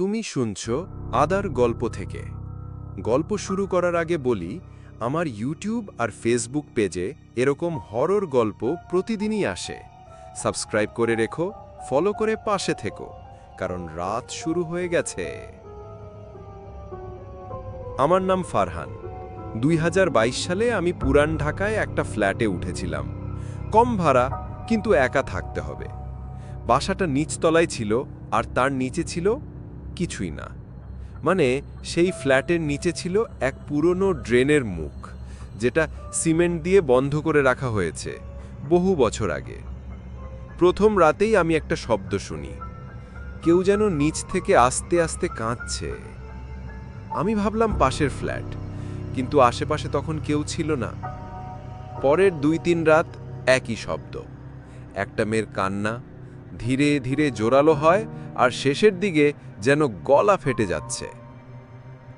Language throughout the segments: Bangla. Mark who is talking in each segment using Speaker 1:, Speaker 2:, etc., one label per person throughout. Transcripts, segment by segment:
Speaker 1: তুমি শুনছ আদার গল্প থেকে। গল্প শুরু করার আগে বলি, আমার ইউটিউব আর ফেসবুক পেজে এরকম হরর গল্প প্রতিদিনই আসে। সাবস্ক্রাইব করে রেখো, ফলো করে পাশে থেকো, কারণ রাত শুরু হয়ে গেছে। আমার নাম ফারহান। দুই হাজার বাইশ সালে আমি পুরান ঢাকায় একটা ফ্ল্যাটে উঠেছিলাম। কম ভাড়া, কিন্তু একা থাকতে হবে। বাসাটা নিচতলায় ছিল আর তার নিচে ছিল কিছুই না। মানে সেই ফ্ল্যাটের নিচে ছিল এক পুরনো ড্রেনের মুখ, যেটা সিমেন্ট দিয়ে বন্ধ করে রাখা হয়েছে, বহু বছর আগে। প্রথম রাতেই আমি একটা শব্দ শুনি। কেউ যেন নিচ থেকে আস্তে আস্তে কাঁদছে। আমি ভাবলাম পাশের ফ্ল্যাট, কিন্তু আশেপাশে তখন কেউ ছিল না। পরের দুই তিন রাত একই শব্দ। একটা মেয়ের কান্না, ধীরে ধীরে জোরালো হয় আর শেষের দিকে যেন গলা ফেটে যাচ্ছে।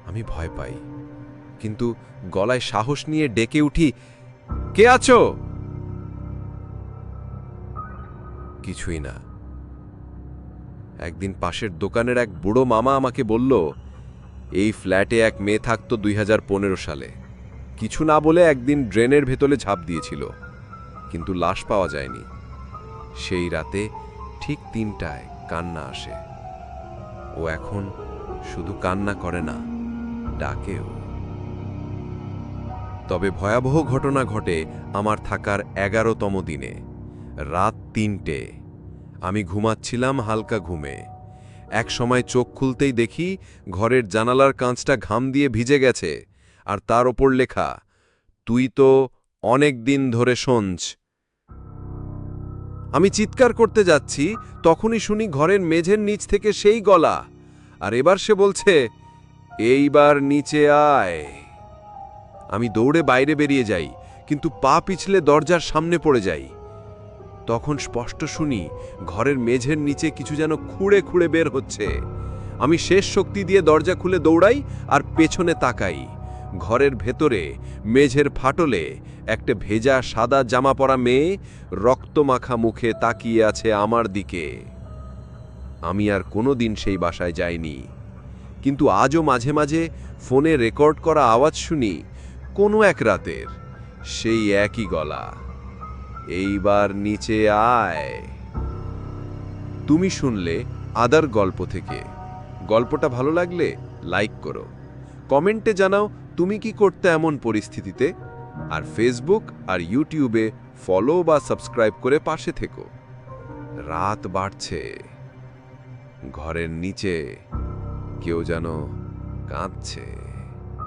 Speaker 1: আমি ভয় পাই, কিন্তু গলায় সাহস নিয়ে ডেকে উঠি, কে আছো? কিছুই না। একদিন পাশের দোকানের এক বুড়ো মামা আমাকে বলল, এই ফ্ল্যাটে এক মেয়ে থাকতো দুই হাজার পনেরো সালে। কিছু না বলে একদিন ড্রেনের ভেতরে ঝাঁপ দিয়েছিল, কিন্তু লাশ পাওয়া যায়নি। সেই রাতে ঠিক তিনটায় কান্না আসে। ও এখন শুধু কান্না করে না, ডাকেও। তবে ভয়াবহ ঘটনা ঘটে আমার থাকার এগারোতম দিনে, রাত তিনটে। আমি ঘুমাচ্ছিলাম হালকা ঘুমে। এক সময় চোখ খুলতেই দেখি ঘরের জানালার কাঁচটা ঘাম দিয়ে ভিজে গেছে, আর তার ওপর লেখা, তুই তো অনেক দিন ধরে শোনছ আমি চিৎকার করতে যাচ্ছি, তখনই শুনি ঘরের মেঝের নিচ থেকে সেই গলা। আর এবার সে বলছে, এইবার নিচে আয়। আমি দৌড়ে বাইরে বেরিয়ে যাই, কিন্তু পা পিছলে দরজার সামনে পড়ে যাই। তখন স্পষ্ট শুনি ঘরের মেঝের নিচে কিছু যেন খুঁড়ে খুঁড়ে বের হচ্ছে। আমি শেষ শক্তি দিয়ে দরজা খুলে দৌড়াই আর পেছনে তাকাই। ঘরের ভেতরে, মেঝের ফাটলে একটা ভেজা সাদা জামা পরা মেয়ে রক্তমাখা মুখে তাকিয়ে আছে আমার দিকে। আমি আর কোনো দিন সেই বাসায় যাইনি। কিন্তু আজও মাঝে মাঝে ফোনে রেকর্ড করা আওয়াজ শুনি কোনো এক রাতের সেই একই গলা। এইবার নিচে আয়। তুমি শুনলে আদার গল্প থেকে। গল্পটা ভালো লাগলে লাইক করো। কমেন্টে জানাও তুমি কি করতে এমন পরিস্থিতিতে। আর ফেসবুক আর ইউটিউবে ফলো বা সাবস্ক্রাইব করে পাশে থেকো। রাত বাড়ছে। ঘরের নিচে কেউ যেন কাঁদছে।